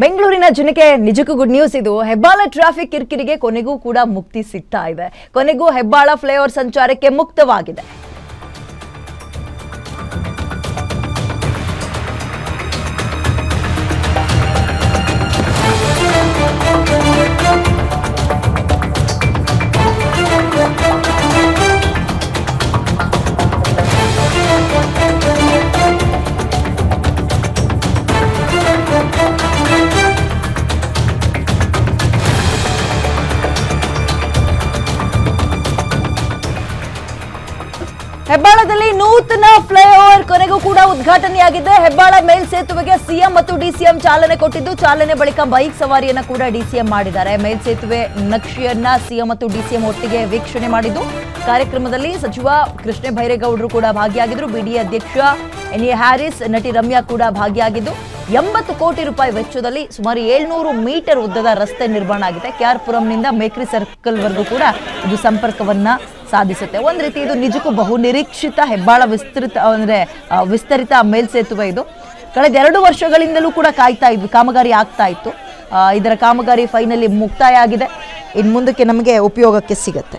ಬೆಂಗಳೂರಿನ ಜನಕ್ಕೆ ನಿಜಕ್ಕೂ ಗುಡ್ ನ್ಯೂಸ್ ಇದು. ಹೆಬ್ಬಾಳ ಟ್ರಾಫಿಕ್ ಕಿರಿಕಿರಿಗೆ ಕೊನೆಗೂ ಕೂಡ ಮುಕ್ತಿ ಸಿಗ್ತಾ ಇದೆ. ಕೊನೆಗೂ ಹೆಬ್ಬಾಳ ಫ್ಲೈಓವರ್ ಸಂಚಾರಕ್ಕೆ ಮುಕ್ತವಾಗಿದೆ. ಹೆಬ್ಬಾಳದಲ್ಲಿ ನೂತನ ಫ್ಲೈಓವರ್ ಕೊನೆಗೂ ಕೂಡ ಉದ್ಘಾಟನೆಯಾಗಿದೆ. ಹೆಬ್ಬಾಳ ಮೇಲ್ಸೇತುವೆಗೆ ಸಿಎಂ ಮತ್ತು ಡಿಸಿಎಂ ಚಾಲನೆ ಕೊಟ್ಟಿದ್ದು, ಚಾಲನೆ ಬಳಿಕ ಬೈಕ್ ಸವಾರಿಯನ್ನ ಕೂಡ ಡಿಸಿಎಂ ಮಾಡಿದ್ದಾರೆ. ಮೇಲ್ಸೇತುವೆ ನಕ್ಷೆಯನ್ನ ಸಿಎಂ ಮತ್ತು ಡಿಸಿಎಂ ಒಟ್ಟಿಗೆ ವೀಕ್ಷಣೆ ಮಾಡಿದ್ದು. ಕಾರ್ಯಕ್ರಮದಲ್ಲಿ ಸಚಿವ ಕೃಷ್ಣ ಬೈರೇಗೌಡರು ಕೂಡ ಭಾಗಿಯಾಗಿದ್ರು ಬಿಡಿಎ ಅಧ್ಯಕ್ಷ ಎನ್ ಎ ಹ್ಯಾರಿಸ್, ನಟಿ ರಮ್ಯಾ ಕೂಡ ಭಾಗಿಯಾಗಿದ್ದು. ಎಂಬತ್ತು ಕೋಟಿ ರೂಪಾಯಿ ವೆಚ್ಚದಲ್ಲಿ ಸುಮಾರು ಏಳ್ನೂರು ಮೀಟರ್ ಉದ್ದದ ರಸ್ತೆ ನಿರ್ಮಾಣ ಆಗಿದೆ. ಕೆಆರ್ ಪುರಂನಿಂದ ಮೇಕ್ರಿ ಸರ್ಕಲ್ವರೆಗೂ ಕೂಡ ಇದು ಸಂಪರ್ಕವನ್ನ ಸಾಧಿಸುತ್ತೆ. ಒಂದು ರೀತಿ ಇದು ನಿಜಕ್ಕೂ ಬಹು ನಿರೀಕ್ಷಿತ ಹೆಬ್ಬಾಳ ವಿಸ್ತೃತ ಅಂದ್ರೆ ವಿಸ್ತರಿತ ಮೇಲ್ಸೇತುವೆ ಇದು. ಕಳೆದ ಎರಡು ವರ್ಷಗಳಿಂದಲೂ ಕೂಡ ಕಾಯ್ತಾ ಇದ್ವಿ, ಕಾಮಗಾರಿ ಆಗ್ತಾ ಇತ್ತು. ಇದರ ಕಾಮಗಾರಿ ಫೈನಲಿ ಮುಕ್ತಾಯ ಆಗಿದೆ. ಇನ್ನು ಮುಂದಕ್ಕೆ ನಮಗೆ ಉಪಯೋಗಕ್ಕೆ ಸಿಗತ್ತೆ.